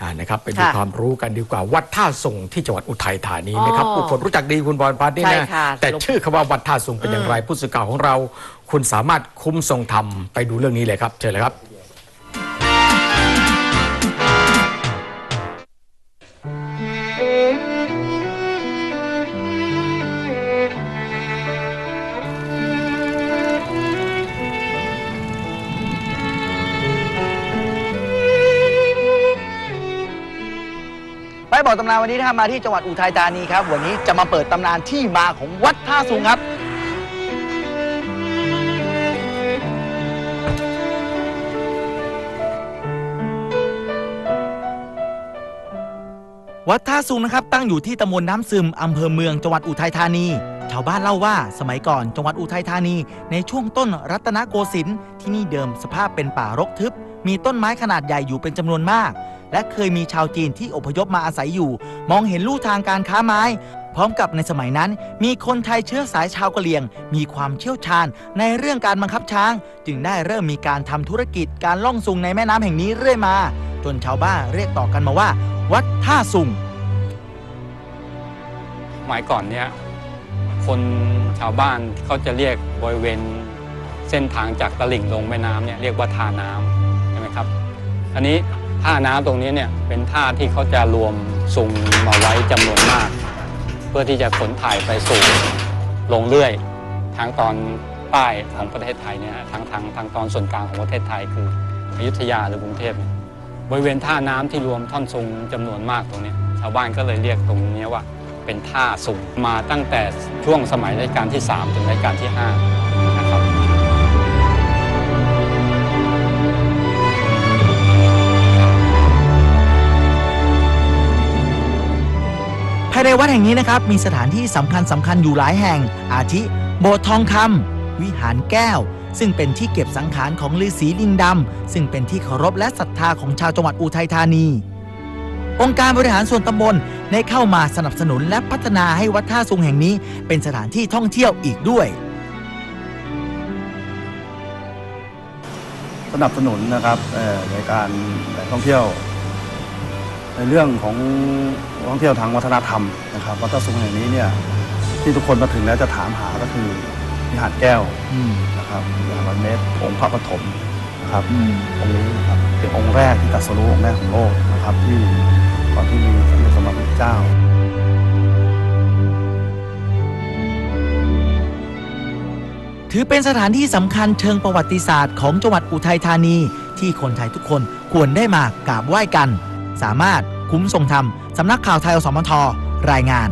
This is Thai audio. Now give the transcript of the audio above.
อ่านะครับไปดูค่ะความรู้กันดีกว่า วัดท่าส่งที่จังหวัดอุทัยธานีนะครับอ๋อผู้คนรู้จักดีคุณบอลพัฒน์นี่ใช่นะค่ะแต่ชื่อคำว่าวัดท่าส่งเป็นอย่างไรผู้สื่อข่าวของเรา คุณสามารถคุ้มทรงธรรมไปดูเรื่องนี้เลยครับเชิญเลยครับ ไปบอกตำนานวันนี้นะครับมาที่จังหวัดอุทัยธานีครับ วันนี้จะมาเปิดตำนานที่มาของวัดท่าสูงครับวัดท่าสูงนะครับตั้งอยู่ที่ตำบลน้ำซึมอำเภอเมืองจังหวัดอุทัยธานี ชาวบ้านเล่าว่าสมัยก่อนจังหวัดอุทัยธานี ในช่วงต้นรัตนโกสินทร์ที่นี่เดิมสภาพเป็นป่ารกทึบ มีต้นไม้ขนาดใหญ่อยู่เป็นจำนวนมาก และเคยมีชาวจีนที่อพยพมาอาศัยอยู่ มองเห็นลู่ทางการค้าไม้ พร้อมกับในสมัยนั้น มีคนไทยเชื้อสายชาวกะเหรี่ยง มีความเชี่ยวชาญในเรื่องการบังคับช้าง จึงได้เริ่มมีการทำธุรกิจการล่องซุงในแม่น้ำแห่งนี้เรื่อยมา จนชาวบ้านเรียกต่อกันมาว่า วัดท่าซุงสมัยก่อนเนี่ยคนชาวบ้านเขาจะเรียกบริเวณเส้นทางจากตลิ่งลงแม่น้ำเนี่ยเรียกว่าท่าน้ำใช่ไหมครับ อันนี้ท่าน้ำตรงนี้เนี่ยเป็นท่าที่เขาจะรวมซุงมาไว้จำนวนมาก เพื่อที่จะขนถ่ายไปสู่ลงเรื่อยทางตอนใต้ของประเทศไทยเนี่ยทางทางทางตอนส่วนกลางของประเทศไทยคืออยุธยาหรือกรุงเทพบริเวณท่าน้ำที่รวมท่อนซุงจำนวนมากตรงนี้ชาวบ้านก็เลยเรียกตรงนี้ว่าเป็นท่าสูงมาตั้งแต่ช่วงสมัยรัชกาลที่ 3 ถึงรัชกาลที่ 5ายในวัดแห่งนี้นะครับ มีสถานที่สำคัญสำคัญอยู่หลายแห่ง อาทิ โบสถ์ทองคำวิหารแก้ว ซึ่งเป็นที่เก็บสังขารของฤาษีลิงดำซึ่งเป็นที่เคารพและศรัทธาของชาวจังหวัดอุทัยธานี องค์การบริหารส่วนตำบลได้เข้ามาสนับสนุนและพัฒนาให้วัดท่าซุงแห่งนี้ เป็นสถานที่ท่องเที่ยวอีกด้วย สนับสนุนนะครับเอ่อในการท่องเที่ยว ในเรื่องของท่องเที่ยวทางวัฒนธรรมนะครับวัดตะสุงแห่งนี้เนี่ยที่ทุกคนมาถึงแล้วจะถามหาก็คือวิหารแก้วนะครับวิหารร้อยเมตรองค์พระปฐมนะครับองค์นี้นะครับเป็นองค์แรกที่ตรัสรู้องค์แรกของโลกนะครับที่ก่อนที่มีสมเด็จสมมาพุทธเจ้าถือเป็นสถานที่สำคัญเชิงประวัติศาสตร์ของจังหวัดอุทัยธานี ที่คนไทยทุกคนควรได้มากราบไหว้กัน สามารถคุ้มทรงธรรมสำนักข่าวไทยอสมทรายงาน